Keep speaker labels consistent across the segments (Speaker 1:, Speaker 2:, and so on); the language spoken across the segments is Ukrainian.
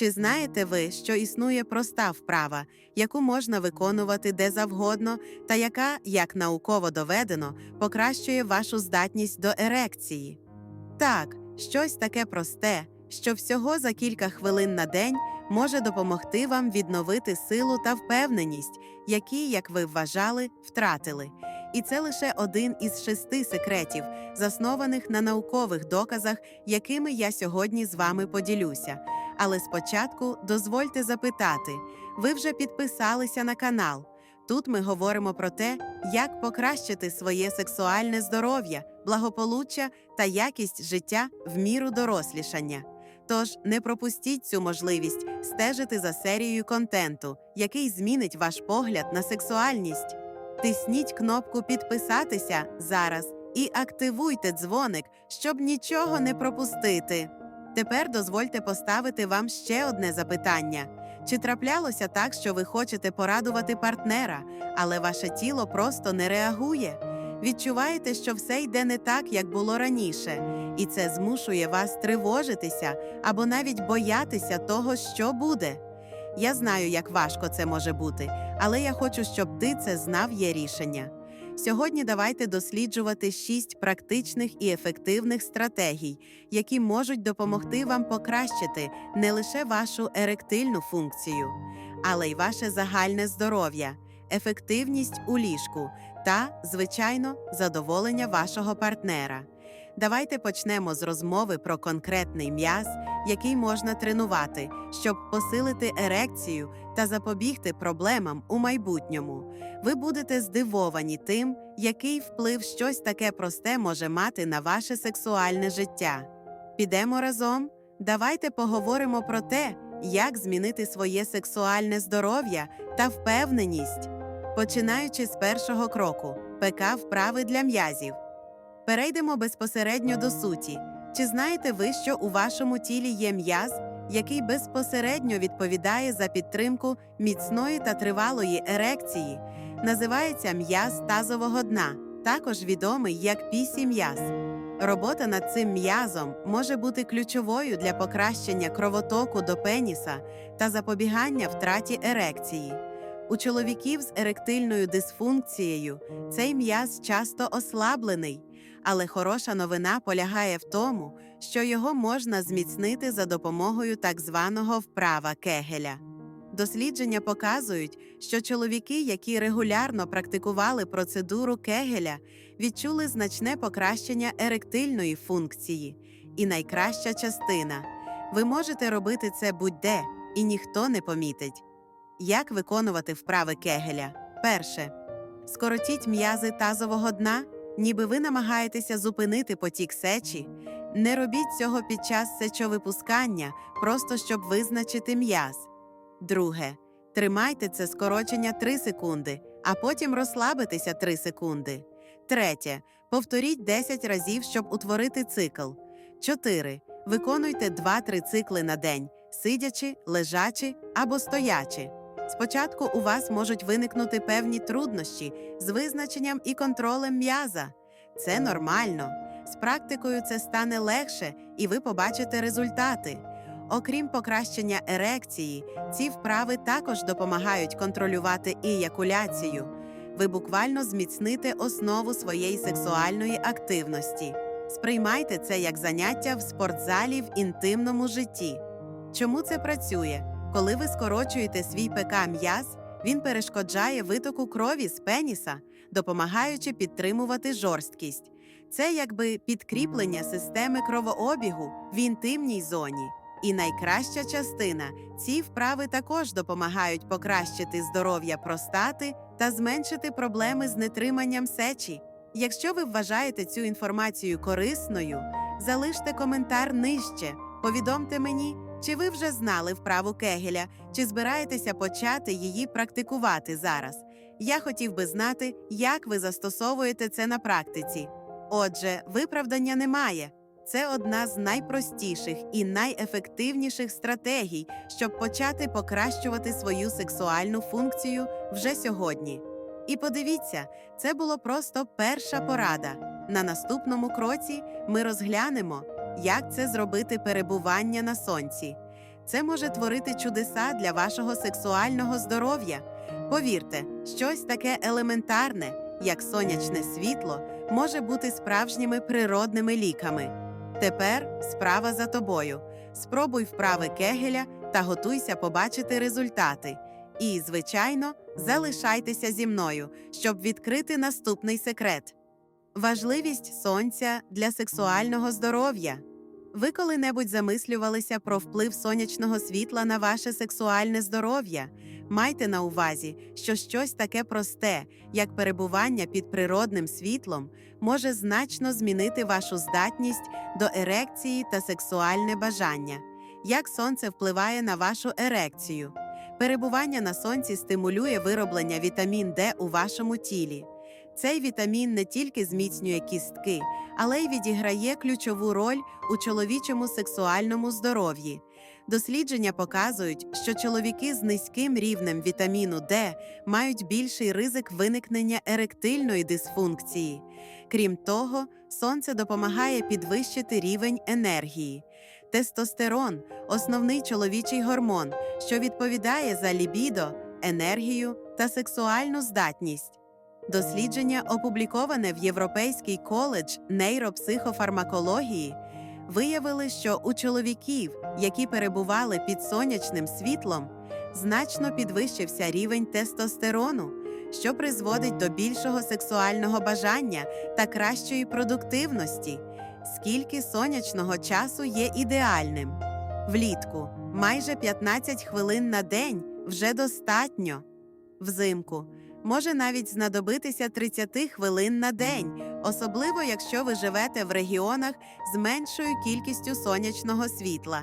Speaker 1: Чи знаєте ви, що існує проста вправа, яку можна виконувати де завгодно, та яка, як науково доведено, покращує вашу здатність до ерекції? Так, щось таке просте, що всього за кілька хвилин на день може допомогти вам відновити силу та впевненість, які, як ви вважали, втратили. І це лише один із шести секретів, заснованих на наукових доказах, якими я сьогодні з вами поділюся. Але спочатку дозвольте запитати: ви вже підписалися на канал? Тут ми говоримо про те, як покращити своє сексуальне здоров'я, благополуччя та якість життя в міру дорослішання. Тож не пропустіть цю можливість стежити за серією контенту, який змінить ваш погляд на сексуальність. Тисніть кнопку Підписатися зараз і активуйте дзвоник, щоб нічого не пропустити. Тепер дозвольте поставити вам ще одне запитання: чи траплялося так, що ви хочете порадувати партнера, але ваше тіло просто не реагує? Відчуваєте, що все йде не так, як було раніше, і це змушує вас тривожитися або навіть боятися того, що буде. Я знаю, як важко це може бути, але я хочу, щоб ти це знав є рішення. Сьогодні давайте досліджувати шість практичних і ефективних стратегій, які можуть допомогти вам покращити не лише вашу еректильну функцію, але й ваше загальне здоров'я, ефективність у ліжку та, звичайно, задоволення вашого партнера. Давайте почнемо з розмови про конкретний м'яз, який можна тренувати, щоб посилити ерекцію та запобігти проблемам у майбутньому. Ви будете здивовані тим, який вплив щось таке просте може мати на ваше сексуальне життя. Підемо разом? Давайте поговоримо про те, як змінити своє сексуальне здоров'я та впевненість. Починаючи з першого кроку ПК вправи для м'язів. Перейдемо безпосередньо до суті. Чи знаєте ви, що у вашому тілі є м'яз, який безпосередньо відповідає за підтримку міцної та тривалої ерекції? Називається м'яз тазового дна, також відомий як пісі м'яз. Робота над цим м'язом може бути ключовою для покращення кровотоку до пеніса та запобігання втраті ерекції. У чоловіків з еректильною дисфункцією цей м'яз часто ослаблений, але хороша новина полягає в тому, що його можна зміцнити за допомогою так званого вправа кегеля. Дослідження показують, що чоловіки, які регулярно практикували процедуру кегеля, відчули значне покращення еректильної функції. І найкраща частина ви можете робити це будь-де, і ніхто не помітить. Як виконувати вправи кегеля? Перше. Скоротіть м'язи тазового дна, ніби ви намагаєтеся зупинити потік сечі. Не робіть цього під час сечовипускання, просто щоб визначити м'яз. Друге. Тримайте це скорочення 3 секунди, а потім розслабитися 3 секунди. Третє. Повторіть 10 разів, щоб утворити цикл. 4. Виконуйте 2-3 цикли на день, сидячи, лежачи або стоячи. Спочатку у вас можуть виникнути певні труднощі з визначенням і контролем м'яза. Це нормально. З практикою це стане легше, і ви побачите результати. Окрім покращення ерекції, ці вправи також допомагають контролювати іякуляцію. Ви буквально зміцните основу своєї сексуальної активності. Сприймайте це як заняття в спортзалі в інтимному житті. Чому це працює? Коли ви скорочуєте свій ПК м'яз, він перешкоджає витоку крові з пеніса, допомагаючи підтримувати жорсткість. Це якби підкріплення системи кровообігу в інтимній зоні. І найкраща частина ці вправи також допомагають покращити здоров'я простати та зменшити проблеми з нетриманням сечі. Якщо ви вважаєте цю інформацію корисною, залиште коментар нижче, повідомте мені, чи ви вже знали вправу Кегеля, чи збираєтеся почати її практикувати зараз. Я хотів би знати, як ви застосовуєте це на практиці. Отже, виправдання немає. Це одна з найпростіших і найефективніших стратегій, щоб почати покращувати свою сексуальну функцію вже сьогодні. І подивіться, це було просто перша порада. На наступному кроці ми розглянемо, як це зробити перебування на сонці. Це може творити чудеса для вашого сексуального здоров'я. Повірте, щось таке елементарне, як сонячне світло, може бути справжніми природними ліками. Тепер справа за тобою. Спробуй вправи Кегеля та готуйся побачити результати. І, звичайно, залишайтеся зі мною, щоб відкрити наступний секрет. Важливість сонця для сексуального здоров'я. Ви коли-небудь замислювалися про вплив сонячного світла на ваше сексуальне здоров'я? Майте на увазі, що щось таке просте, як перебування під природним світлом, може значно змінити вашу здатність до ерекції та сексуальне бажання. Як сонце впливає на вашу ерекцію? Перебування на сонці стимулює вироблення вітамін Д у вашому тілі. Цей вітамін не тільки зміцнює кістки, але й відіграє ключову роль у чоловічому сексуальному здоров'ї. Дослідження показують, що чоловіки з низьким рівнем вітаміну Д мають більший ризик виникнення еректильної дисфункції. Крім того, сонце допомагає підвищити рівень енергії. Тестостерон основний чоловічий гормон, що відповідає за лібідо, енергію та сексуальну здатність. Дослідження, опубліковане в Європейський коледж нейропсихофармакології, виявили, що у чоловіків, які перебували під сонячним світлом, значно підвищився рівень тестостерону, що призводить до більшого сексуального бажання та кращої продуктивності. Скільки сонячного часу є ідеальним? Влітку майже 15 хвилин на день вже достатньо. Взимку може навіть знадобитися 30 хвилин на день, особливо якщо ви живете в регіонах з меншою кількістю сонячного світла.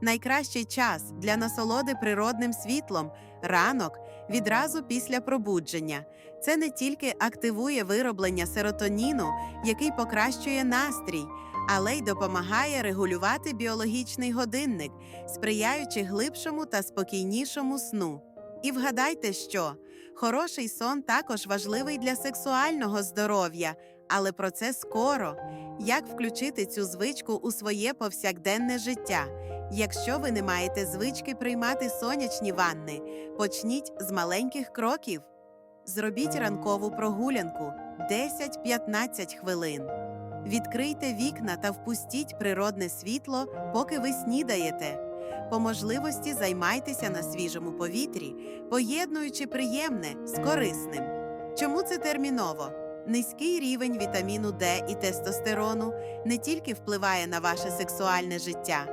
Speaker 1: Найкращий час для насолоди природним світлом ранок відразу після пробудження. Це не тільки активує вироблення серотоніну, який покращує настрій, але й допомагає регулювати біологічний годинник, сприяючи глибшому та спокійнішому сну. І вгадайте, що хороший сон також важливий для сексуального здоров'я, але про це скоро. Як включити цю звичку у своє повсякденне життя? Якщо ви не маєте звички приймати сонячні ванни, почніть з маленьких кроків. Зробіть ранкову прогулянку 10-15 хвилин. Відкрийте вікна та впустіть природне світло, поки ви снідаєте. По можливості займайтеся на свіжому повітрі, поєднуючи приємне з корисним. Чому це терміново? Низький рівень вітаміну Д і тестостерону не тільки впливає на ваше сексуальне життя,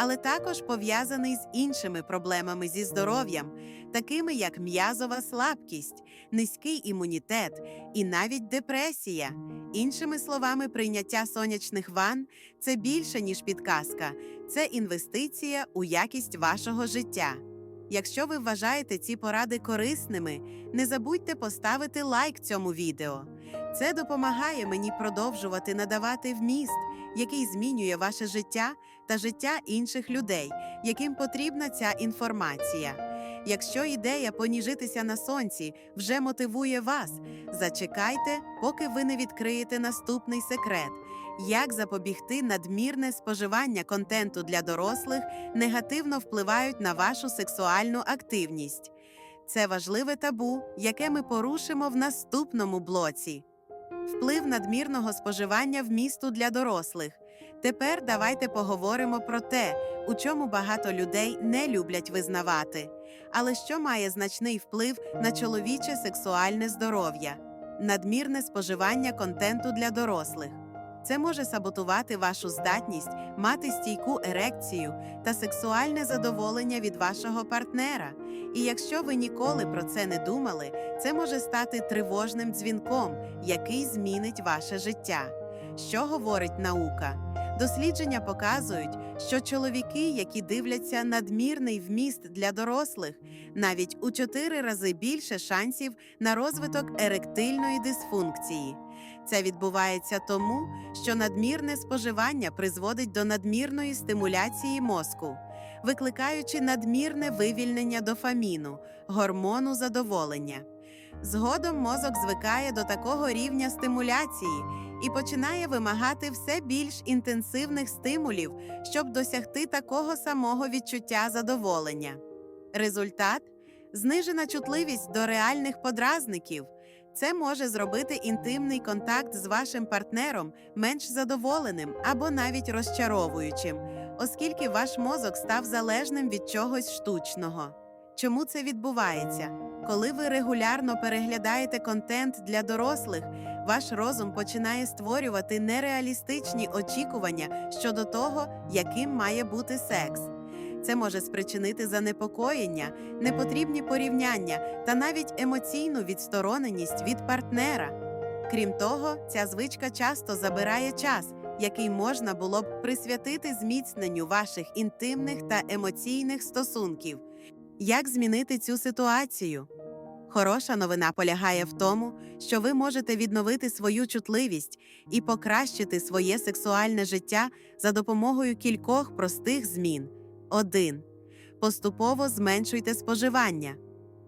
Speaker 1: але також пов'язаний з іншими проблемами зі здоров'ям, такими як м'язова слабкість, низький імунітет і навіть депресія. Іншими словами, прийняття сонячних ванн це більше ніж підказка, це інвестиція у якість вашого життя. Якщо ви вважаєте ці поради корисними, не забудьте поставити лайк цьому відео. Це допомагає мені продовжувати надавати вміст, який змінює ваше життя та життя інших людей, яким потрібна ця інформація. Якщо ідея поніжитися на сонці вже мотивує вас, зачекайте, поки ви не відкриєте наступний секрет. Як запобігти надмірне споживання контенту для дорослих негативно впливають на вашу сексуальну активність. Це важливе табу, яке ми порушимо в наступному блоці. Вплив надмірного споживання вмісту для дорослих. Тепер давайте поговоримо про те, у чому багато людей не люблять визнавати, але що має значний вплив на чоловіче сексуальне здоров'я, надмірне споживання контенту для дорослих. Це може саботувати вашу здатність мати стійку ерекцію та сексуальне задоволення від вашого партнера. І якщо ви ніколи про це не думали, це може стати тривожним дзвінком, який змінить ваше життя. Що говорить наука? Дослідження показують, що чоловіки, які дивляться надмірний вміст для дорослих, навіть у чотири рази більше шансів на розвиток еректильної дисфункції. Це відбувається тому, що надмірне споживання призводить до надмірної стимуляції мозку, викликаючи надмірне вивільнення дофаміну, гормону задоволення. Згодом мозок звикає до такого рівня стимуляції і починає вимагати все більш інтенсивних стимулів, щоб досягти такого самого відчуття задоволення. Результат знижена чутливість до реальних подразників. Це може зробити інтимний контакт з вашим партнером менш задоволеним або навіть розчаровуючим, оскільки ваш мозок став залежним від чогось штучного. Чому це відбувається? Коли ви регулярно переглядаєте контент для дорослих, ваш розум починає створювати нереалістичні очікування щодо того, яким має бути секс. Це може спричинити занепокоєння, непотрібні порівняння та навіть емоційну відстороненість від партнера. Крім того, ця звичка часто забирає час, який можна було б присвятити зміцненню ваших інтимних та емоційних стосунків. Як змінити цю ситуацію? Хороша новина полягає в тому, що ви можете відновити свою чутливість і покращити своє сексуальне життя за допомогою кількох простих змін. 1. Поступово зменшуйте споживання.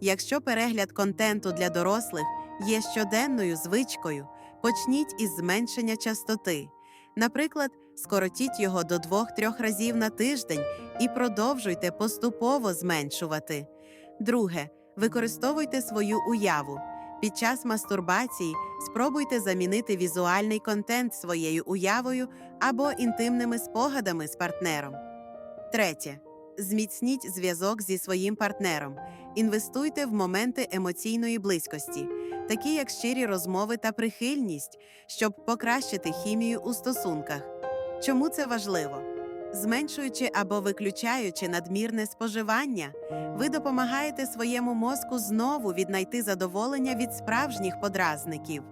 Speaker 1: Якщо перегляд контенту для дорослих є щоденною звичкою, почніть із зменшення частоти. Наприклад, скоротіть його до 2-3 разів на тиждень і продовжуйте поступово зменшувати. Друге, використовуйте свою уяву. Під час мастурбації спробуйте замінити візуальний контент своєю уявою або інтимними спогадами з партнером. Третє. Зміцніть зв'язок зі своїм партнером. Інвестуйте в моменти емоційної близькості, такі як щирі розмови та прихильність, щоб покращити хімію у стосунках. Чому це важливо? Зменшуючи або виключаючи надмірне споживання, ви допомагаєте своєму мозку знову віднайти задоволення від справжніх подразників.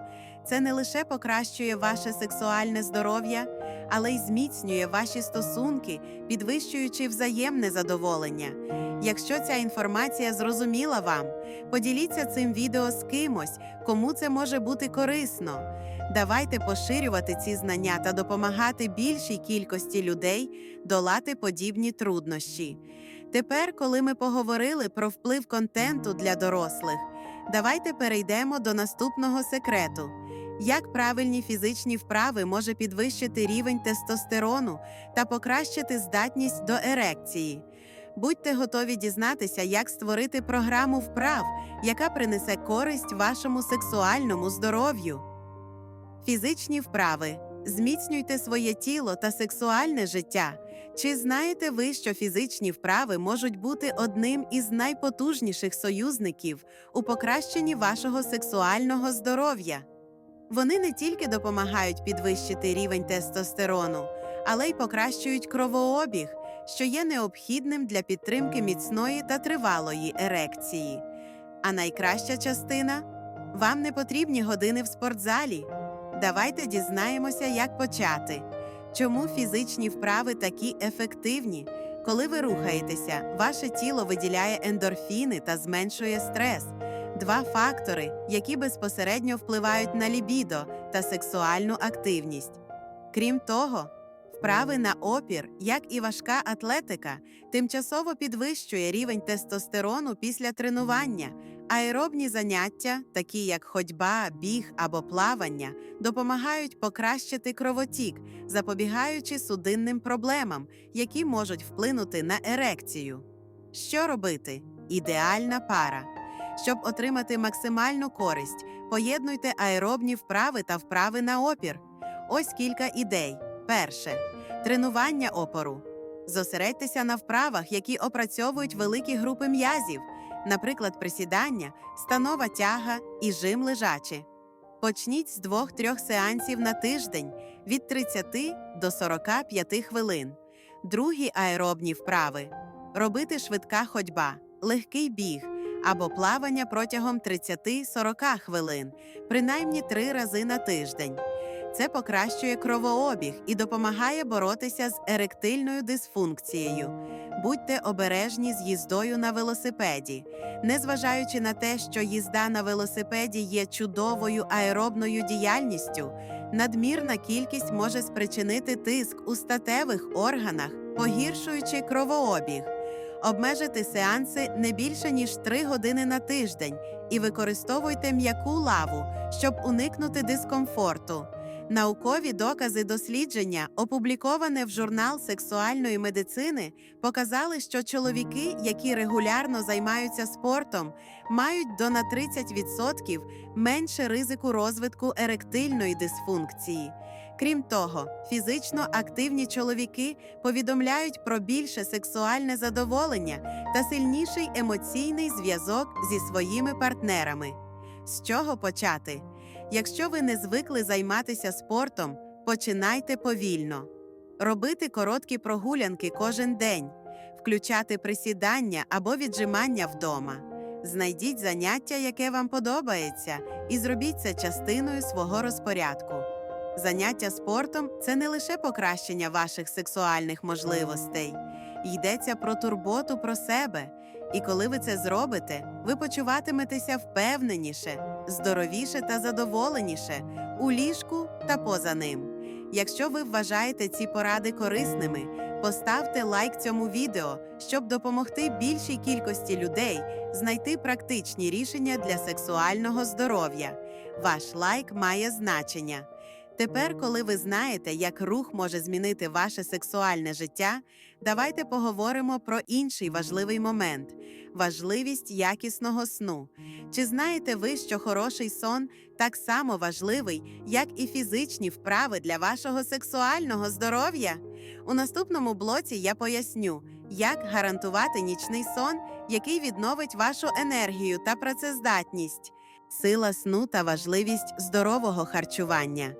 Speaker 1: Це не лише покращує ваше сексуальне здоров'я, але й зміцнює ваші стосунки, підвищуючи взаємне задоволення. Якщо ця інформація зрозуміла вам, поділіться цим відео з кимось, кому це може бути корисно. Давайте поширювати ці знання та допомагати більшій кількості людей долати подібні труднощі. Тепер, коли ми поговорили про вплив контенту для дорослих, давайте перейдемо до наступного секрету. Як правильні фізичні вправи може підвищити рівень тестостерону та покращити здатність до ерекції? Будьте готові дізнатися, як створити програму вправ, яка принесе користь вашому сексуальному здоров'ю. Фізичні вправи. Зміцнюйте своє тіло та сексуальне життя. Чи знаєте ви, що фізичні вправи можуть бути одним із найпотужніших союзників у покращенні вашого сексуального здоров'я? Вони не тільки допомагають підвищити рівень тестостерону, але й покращують кровообіг, що є необхідним для підтримки міцної та тривалої ерекції. А найкраща частина вам не потрібні години в спортзалі. Давайте дізнаємося, як почати. Чому фізичні вправи такі ефективні? Коли ви рухаєтеся, ваше тіло виділяє ендорфіни та зменшує стрес два фактори, які безпосередньо впливають на лібідо та сексуальну активність. Крім того, вправи на опір, як і важка атлетика, тимчасово підвищує рівень тестостерону після тренування. Аеробні заняття, такі як ходьба, біг або плавання, допомагають покращити кровотік, запобігаючи судинним проблемам, які можуть вплинути на ерекцію. Що робити? Ідеальна пара. Щоб отримати максимальну користь, поєднуйте аеробні вправи та вправи на опір. Ось кілька ідей. Перше тренування опору. Зосередьтеся на вправах, які опрацьовують великі групи м'язів, наприклад, присідання, станова тяга і жим лежачі. Почніть з двох-трьох сеансів на тиждень від 30 до 45 хвилин. Другі аеробні вправи робити швидка ходьба, легкий біг або плавання протягом 30-40 хвилин, принаймні три рази на тиждень. Це покращує кровообіг і допомагає боротися з еректильною дисфункцією. Будьте обережні з їздою на велосипеді. Незважаючи на те, що їзда на велосипеді є чудовою аеробною діяльністю, надмірна кількість може спричинити тиск у статевих органах, погіршуючи кровообіг. Обмежити сеанси не більше ніж 3 години на тиждень і використовуйте м'яку лаву, щоб уникнути дискомфорту. Наукові докази дослідження, опубліковане в журнал сексуальної медицини, показали, що чоловіки, які регулярно займаються спортом, мають до на 30% менше ризику розвитку еректильної дисфункції. Крім того, фізично активні чоловіки повідомляють про більше сексуальне задоволення та сильніший емоційний зв'язок зі своїми партнерами. З чого почати? Якщо ви не звикли займатися спортом, починайте повільно. Робити короткі прогулянки кожен день, включати присідання або віджимання вдома. Знайдіть заняття, яке вам подобається, і зробіть це частиною свого розпорядку. Заняття спортом це не лише покращення ваших сексуальних можливостей, йдеться про турботу про себе. І коли ви це зробите, ви почуватиметеся впевненіше, здоровіше та задоволеніше у ліжку та поза ним. Якщо ви вважаєте ці поради корисними, поставте лайк цьому відео, щоб допомогти більшій кількості людей знайти практичні рішення для сексуального здоров'я. Ваш лайк має значення. Тепер, коли ви знаєте, як рух може змінити ваше сексуальне життя, давайте поговоримо про інший важливий момент важливість якісного сну. Чи знаєте ви, що хороший сон так само важливий, як і фізичні вправи для вашого сексуального здоров'я? У наступному блоці я поясню, як гарантувати нічний сон, який відновить вашу енергію та працездатність, сила сну та важливість здорового харчування.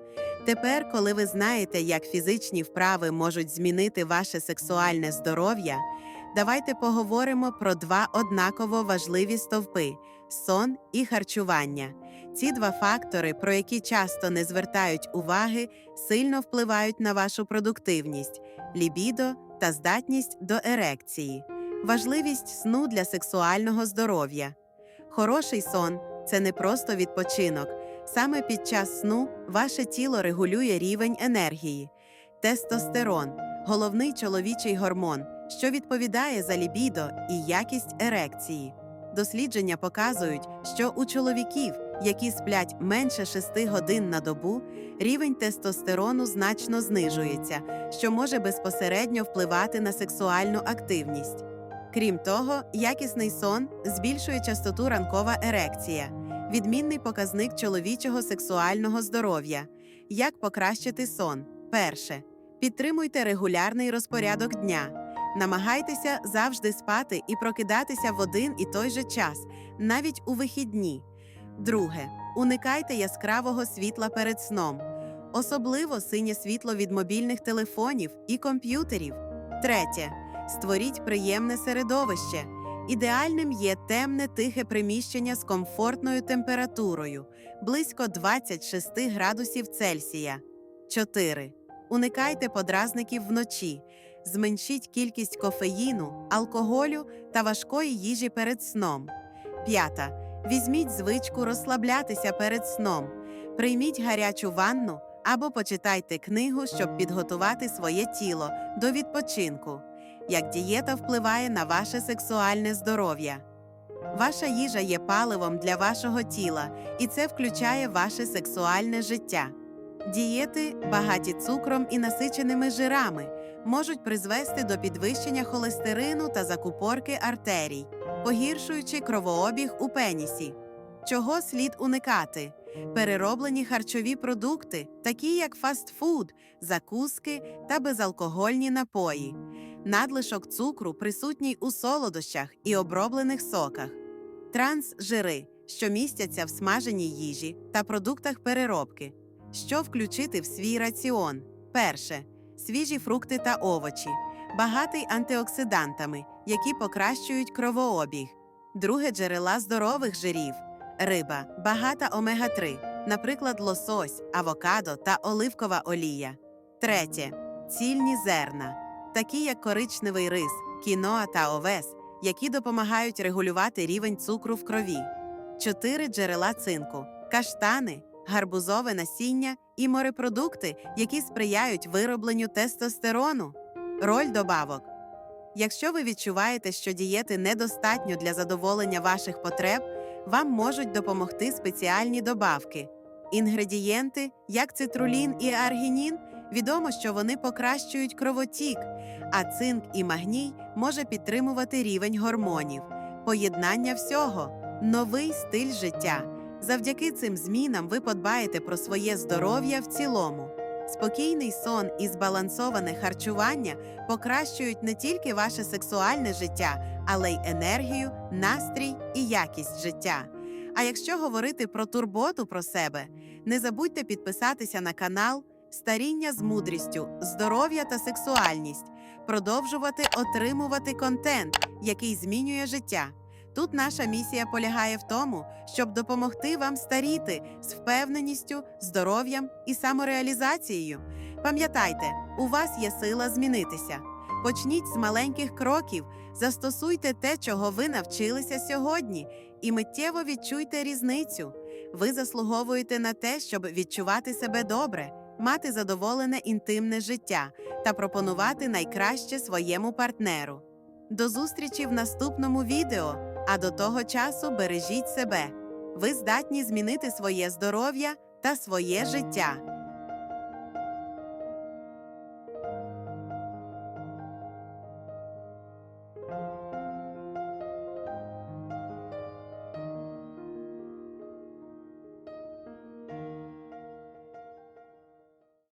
Speaker 1: Тепер, коли ви знаєте, як фізичні вправи можуть змінити ваше сексуальне здоров'я, давайте поговоримо про два однаково важливі стовпи сон і харчування. Ці два фактори, про які часто не звертають уваги, сильно впливають на вашу продуктивність, лібідо та здатність до ерекції, важливість сну для сексуального здоров'я. Хороший сон це не просто відпочинок. Саме під час сну ваше тіло регулює рівень енергії. Тестостерон головний чоловічий гормон, що відповідає за лібідо і якість ерекції. Дослідження показують, що у чоловіків, які сплять менше 6 годин на добу, рівень тестостерону значно знижується, що може безпосередньо впливати на сексуальну активність. Крім того, якісний сон збільшує частоту ранкова ерекція відмінний показник чоловічого сексуального здоров'я. Як покращити сон? Перше. Підтримуйте регулярний розпорядок дня. Намагайтеся завжди спати і прокидатися в один і той же час, навіть у вихідні. Друге. Уникайте яскравого світла перед сном, особливо синє світло від мобільних телефонів і комп'ютерів. Третє. Створіть приємне середовище. Ідеальним є темне тихе приміщення з комфортною температурою близько 26 градусів Цельсія. 4. Уникайте подразників вночі. Зменшіть кількість кофеїну, алкоголю та важкої їжі перед сном. 5. Візьміть звичку розслаблятися перед сном. Прийміть гарячу ванну або почитайте книгу, щоб підготувати своє тіло до відпочинку як дієта впливає на ваше сексуальне здоров'я. Ваша їжа є паливом для вашого тіла, і це включає ваше сексуальне життя. Дієти, багаті цукром і насиченими жирами, можуть призвести до підвищення холестерину та закупорки артерій, погіршуючи кровообіг у пенісі. Чого слід уникати? Перероблені харчові продукти, такі як фастфуд, закуски та безалкогольні напої надлишок цукру присутній у солодощах і оброблених соках, трансжири, що містяться в смаженій їжі та продуктах переробки, що включити в свій раціон. Перше. Свіжі фрукти та овочі, багатий антиоксидантами, які покращують кровообіг, друге джерела здорових жирів, риба, багата омега 3 наприклад, лосось, авокадо та оливкова олія. Третє. Цільні зерна такі як коричневий рис, кіноа та овес, які допомагають регулювати рівень цукру в крові, чотири джерела цинку, каштани, гарбузове насіння і морепродукти, які сприяють виробленню тестостерону, роль добавок. Якщо ви відчуваєте, що дієти недостатньо для задоволення ваших потреб, вам можуть допомогти спеціальні добавки. Інгредієнти, як цитрулін і аргінін, відомо, що вони покращують кровотік, а цинк і магній може підтримувати рівень гормонів. Поєднання всього новий стиль життя. Завдяки цим змінам ви подбаєте про своє здоров'я в цілому. Спокійний сон і збалансоване харчування покращують не тільки ваше сексуальне життя, але й енергію, настрій і якість життя. А якщо говорити про турботу про себе, не забудьте підписатися на канал Старіння з мудрістю, здоров'я та сексуальність, продовжувати отримувати контент, який змінює життя. Тут наша місія полягає в тому, щоб допомогти вам старіти з впевненістю, здоров'ям і самореалізацією. Пам'ятайте, у вас є сила змінитися. Почніть з маленьких кроків, застосуйте те, чого ви навчилися сьогодні, і миттєво відчуйте різницю. Ви заслуговуєте на те, щоб відчувати себе добре, мати задоволене інтимне життя та пропонувати найкраще своєму партнеру. До зустрічі в наступному відео, а до того часу бережіть себе. Ви здатні змінити своє здоров'я та своє життя.